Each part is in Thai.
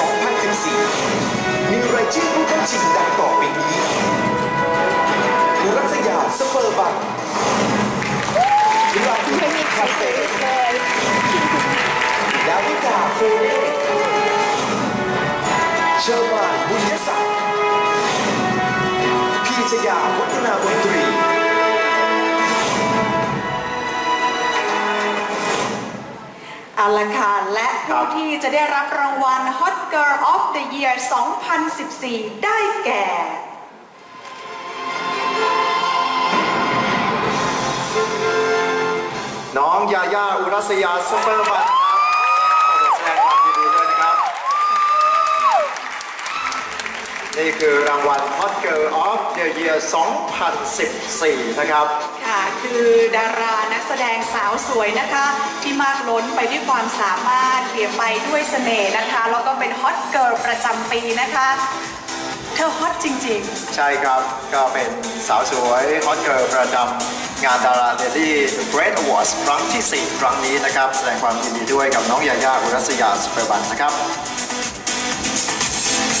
the Year 2014 มีรายชื่อผู้เข้าชิงดังต่อไปนี้อุรัสยาสเปอร์บันราฟิกคาเฟ่ดาวิกาโฟเน่เชอร์มานบุญยศักดิ์พีชยาวัฒนามนตรีเอาละค่ะ และผู้ที่จะได้รับรางวัล Hot Girl of the Year 2014 ได้แก่ น้องยาย่าอุรัสยาซุปเปอร์บันครับขอแสดงความยินดีด้วยนะครับ นี่คือรางวัล Hot Girl of the Year 2014 นะครับ ค่ะ คือดารานักแสดงสาวสวยนะคะ ที่มากล้นไปด้วยความสามารถเปี่ยมไปด้วยเสน่ห์นะคะ แล้วก็เป็นฮอตเกิร์ลประจำปีนะคะ เธอฮอตจริง ๆ ใช่ครับก็เป็นสาวสวย Hot Girl ประจำงานดาราเดลี่ The Great Awards ครั้งที่ 4 ครั้งนี้นะครับ แสดงความยินดีด้วยกับน้องยาย่าอุรัสยาซุเปรบันนะครับ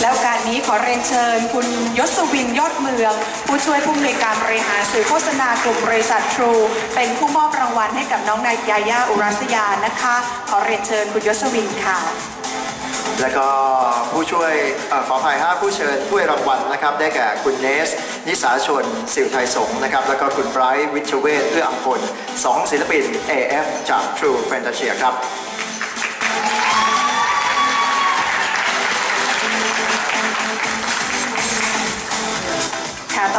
แล้วการนี้ขอเรียนเชิญ คุณยศวินยอดเมือง ผู้ช่วยผู้อำนวยการบริหารสื่อโฆษณากลุ่มบริษัททรู เป็นผู้มอบรางวัลให้กับน้องนายยาย่าอุรัสยานะคะ ขอเรียนเชิญคุณยศวินค่ะ แล้วก็ผู้ช่วยเออขออภัยฮะผู้เชิญผู้ให้รางวัลนะครับ ได้แก่คุณเนส นิสาชน สิวไทยสงฆ์นะครับ แล้วก็คุณไบรท์วิชเวทเพื่ออัมพลสองศิลปิน AF จาก True Fantasia ครับ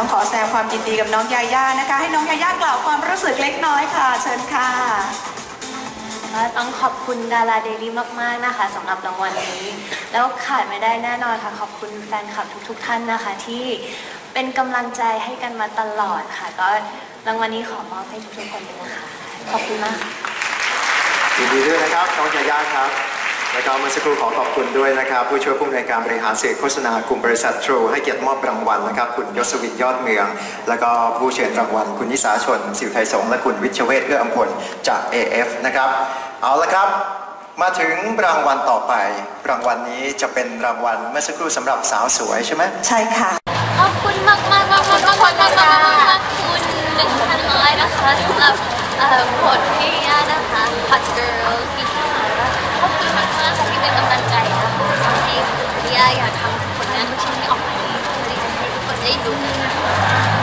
ต้องขอแสดงความยินดีกับน้องยาย่านะคะ ให้น้องยาย่ากล่าวความรู้สึกเล็กน้อยค่ะ เชิญค่ะก็ต้องขอบคุณดาราเดลี่มากๆนะคะสำหรับรางวัลนี้ แล้วขาดไม่ได้แน่นอนค่ะ ขอบคุณแฟนคลับทุก ๆ ท่านนะคะ ที่เป็นกำลังใจให้กันมาตลอดค่ะ ก็รางวัลนี้ขอมอบให้ทุกๆคนเลยนะคะ ขอบคุณมากค่ะยินดีด้วยนะครับน้องยาย่าครับ นละก็เมื่สักครู่ขอขอบคุณด้วยนะครับผู้ช่วยผู้อำนวยการบริหารเสื่อโฆษณากลุ่มบริษัททรูให้เกียรติมอบรางวัลนะครับคุณยศวินยอดเมือง และก็ผู้เชิญรางวัลคุณนิสาชน สิวไทยสงและคุณวิชเวทเพื่ออัมพลจาก AF นะครับเอาละครับ มาถึงรางวัลต่อไปรางวัลนี้จะเป็นรางวัลเมื่อสักครู่สำหรับสาวสวยใช่ไหมใช่ค่ะขอบคุณมากมากมากมากมากมากคุณหนึ่งพันร้อยนะคะสำหรับผลที่ ได้ดู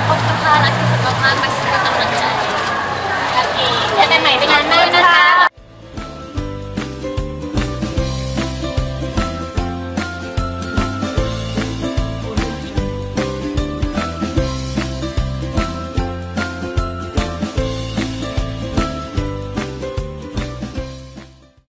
ขอบคุณค่ะรักที่สุดมากๆมาสำหรับกำลังใจโอเคเจอกันใหม่ไปนงานหน้านะ